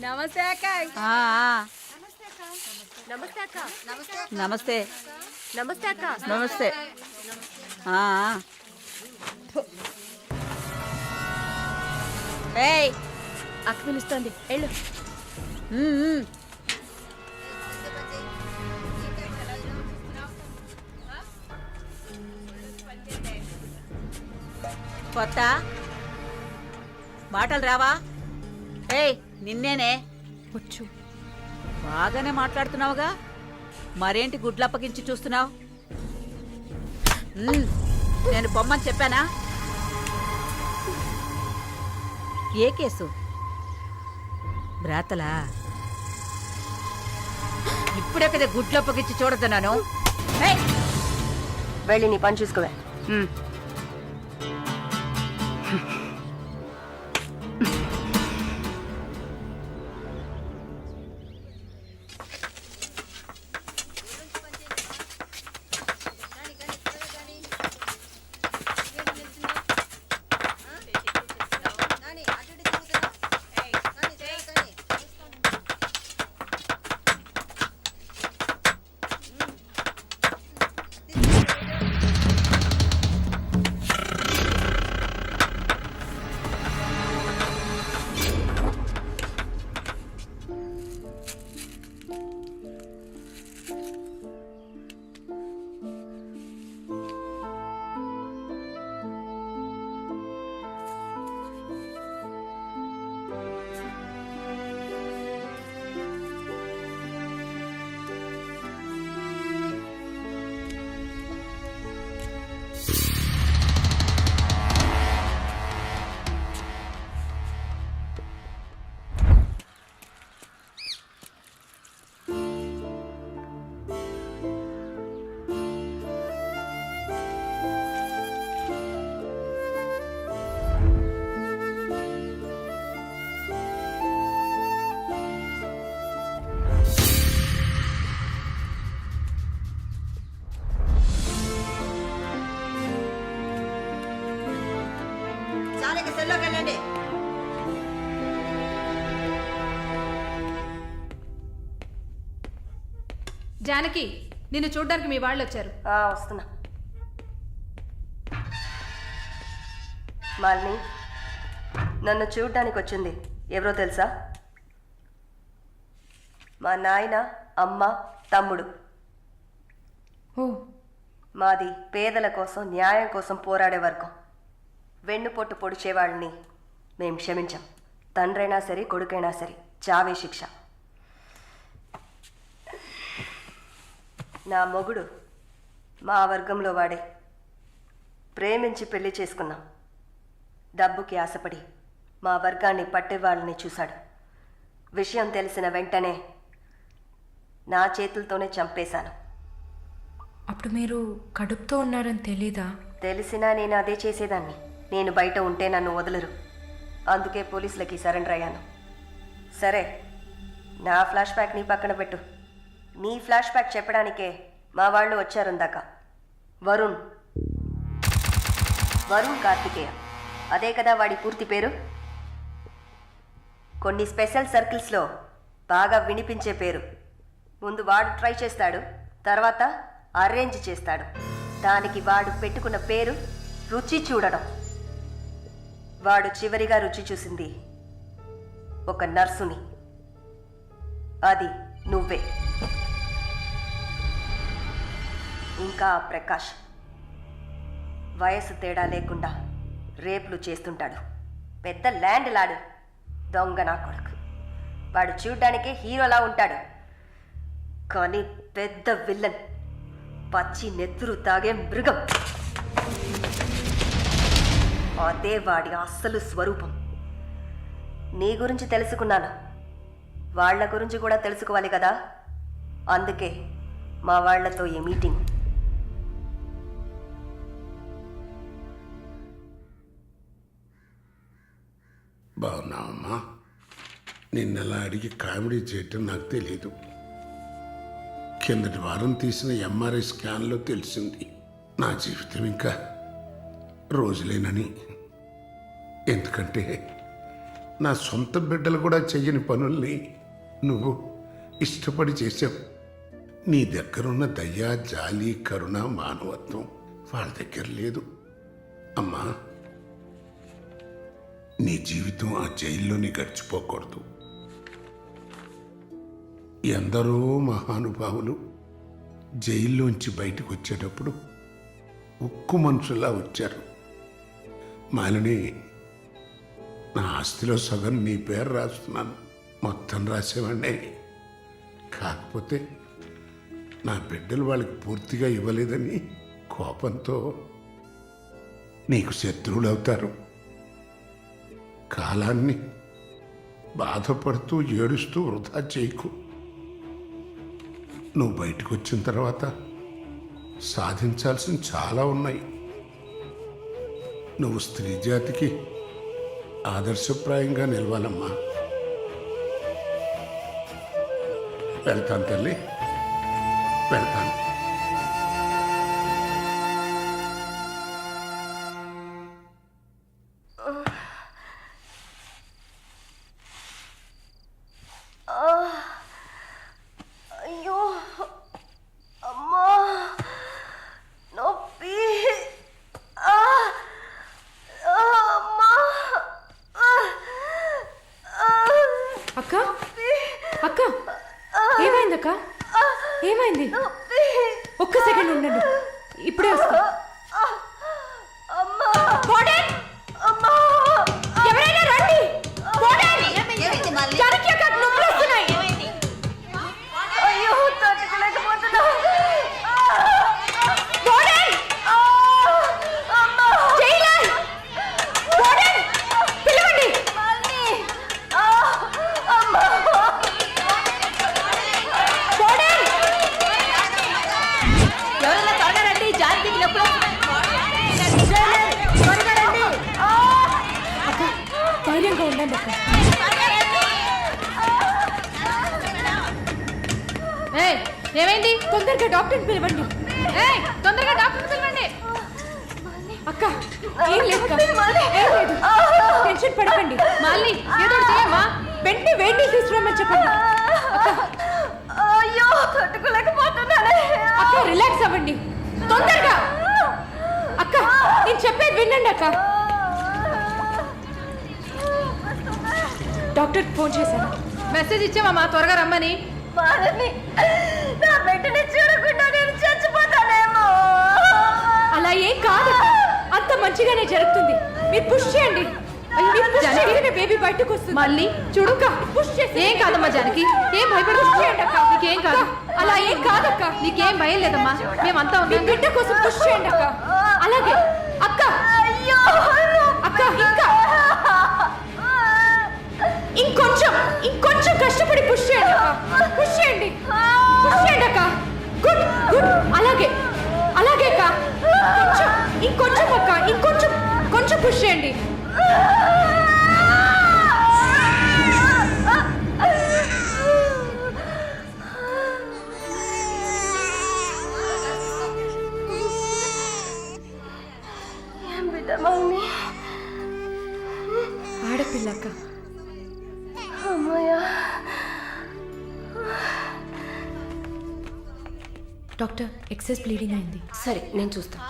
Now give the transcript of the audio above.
నమస్తే అక్క. నమస్తే అక్క. నమస్తే. నమస్తే. అక్క. నమస్తే. అక్క పిలుస్తుంది. వెళ్ళు. కొత్త. మాటలు రావా? ఏయ్. నిన్నేనే. వచ్చు. బాగానే మాట్లాడుతున్నావుగా. మరేంటి గుడ్లప్పగించి చూస్తున్నావు? నేను బొమ్మని చెప్పానా? ఏ కేసు? బ్రాతలా? ఇప్పుడే కదా గుడ్లప్పగించి చూడుతున్నాను ఏయ్! వెళ్ళి నీ పని చూసుకోవే. జానకి నిన్ను చూడ్డానికి మీ వాళ్ళు వచ్చారు వస్తున్నా. మాలిని నన్ను చూడడానికి వచ్చింది ఎవరో తెలుసా? మా నాయన అమ్మ తమ్ముడు. ఓ. మాది పేదల కోసం న్యాయం కోసం పోరాడే వర్గం. వెన్నుపొట్టు పొడిచేవాళ్ళని మేం క్షమించాం. తండ్రైనా సరే కొడుకైనా సరే చావే శిక్ష. నా మొగుడు మా వర్గంలో వాడే. ప్రేమించి పెళ్ళి చేసుకున్నాం. డబ్బుకి ఆశపడి మా వర్గాన్ని పట్టేవాళ్ళని చూశాడు. విషయం తెలిసిన వెంటనే నా చేతులతోనే చంపేశాను. అప్పుడు మీరు కడుపుతో ఉన్నారని తెలీదా? తెలిసినా నేను అదే చేసేదాన్ని. నేను బయట ఉంటే నన్ను వదలరు. అందుకే పోలీసులకి సరెండర్ అయ్యాను. సరే నా ఫ్లాష్ బ్యాక్ నీ పక్కన పెట్టు. నీ ఫ్లాష్ బ్యాక్ చెప్పడానికే మా వాళ్ళు వచ్చారు ఇందాక. వరుణ్. వరుణ్ కార్తికేయ. అదే కదా వాడి పూర్తి పేరు? కొన్ని స్పెషల్ సర్కిల్స్లో బాగా వినిపించే పేరు. ముందు వాడు ట్రై చేస్తాడు తర్వాత అరేంజ్ చేస్తాడు. దానికి వాడు పెట్టుకున్న పేరు రుచి చూడడం. వాడు చివరిగా రుచి చూసింది ఒక నర్సుని. అది నువ్వే. ఇంకా ఆ ప్రకాష్. వయసు తేడా లేకుండా రేపులు చేస్తుంటాడు. పెద్ద ల్యాండ్ లాడు. దొంగ నా కొడుకు. వాడు చూడ్డానికి హీరోలా ఉంటాడు. కానీ పెద్ద విల్లన్. పచ్చి నెత్తురు తాగే మృగం. అదే వాడి అస్సలు స్వరూపం. నీ గురించి తెలుసుకున్నాను. వాళ్ళ గురించి కూడా తెలుసుకోవాలి కదా? అందుకే మా వాళ్ళతో ఈ మీటింగ్. బాగున్నావమ్మా. నిన్నలా అడిగి కామెడీ చేయటం నాకు తెలియదు కిందటి వారం తీసిన ఎంఆర్ఐ స్కాన్లో తెలిసింది. నా జీవితం ఇంకా రోజులేనని. ఎందుకంటే నా సొంత బిడ్డలు కూడా చెయ్యని పనుల్ని నువ్వు ఇష్టపడి చేసావు నీ దగ్గరున్న దయ జాలి కరుణ మానవత్వం వాళ్ళ దగ్గర లేదు. అమ్మా నీ జీవితం ఆ జైల్లోనే గడిచిపోకూడదు. ఎందరో మహానుభావులు జైల్లోంచి బయటకు వచ్చేటప్పుడు ఉక్కు మనుషులా వచ్చారు. మాలిని నా ఆస్తిలో సగం నీ పేరు రాస్తున్నాను. మొత్తం రాసేవాడిని కాకపోతే నా బిడ్డలు వాళ్ళకి పూర్తిగా ఇవ్వలేదని కోపంతో నీకు శత్రువులు అవుతారు కాలాన్ని బాధపడుతూ ఏడుస్తూ వృధా చేయకు. నువ్వు బయటకు వచ్చిన తర్వాత సాధించాల్సిన చాలా ఉన్నాయి. నువ్వు స్త్రీ జాతికి ఆదర్శప్రాయంగా నిలవాలమ్మా. వెళ్తాను తల్లి. వెళ్తాను. ఒక్క సెకండ్ ఉండండి. ఇప్పుడే వస్తా ఏయ్ ఏమైంది? తొందరగా డాక్టర్ని పిలవండి. ఏయ్ తొందరగా డాక్టర్ పిలవండి. అక్క ఏం లేదు టెన్షన్ పడకండి. మళ్ళీ ఏదో చేయమ్మా. వెంటనే వేడి నీళ్ళు తీసుకురమ్మని చెప్పండి. అయ్యో తట్టుకోలేకపోతున్నానే అక్క రిలాక్స్ అవ్వండి. తొందరగా. అక్క నేను చెప్పేది వినండి అక్క. డాక్టర్ ఫోన్ చేశాను. మెసేజ్ ఇచ్చామమ్మా త్వరగా రమ్మని? నా బిడ్డని చూడకుండా నేను చచ్చిపోతానేమో. అలా ఏం కాదు. అంత మంచిగానే జరుగుతుంది. మీరు పుష్ చేయండి. బేబీ బయటకు వస్తుంది. మళ్ళీ? చూడు అక్క పుష్ చేసి ఏం కాదమ్మా జానకి? ఏం భయపడు పుష్ చేయండి అక్క. నీకేం కాదు. అలా ఏం కాదక్క. నీకేం భయం లేదమ్మా. మేమంతా మీ బిడ్డ కోసం పుష్ చేయండి అక్క. అలాగే. అక్క. అయ్యో. అక్క ఇంకా. ఇంకొంచెం ఇంకొంచెం కష్టపడి పుష్ చేయండి పుష్ చేయండి. పుష్ చేయండి అక్క. గుడ్ గుడ్ అలాగే అలాగే అక్క. కొంచెం ఇంకొంచెం అక్క. ఇంకొంచెం కొంచెం పుష్ చేయండి. ఏం డాక్టర్ ఎక్సెస్ బ్లీడింగ్ అయింది. సరే నేను చూస్తాను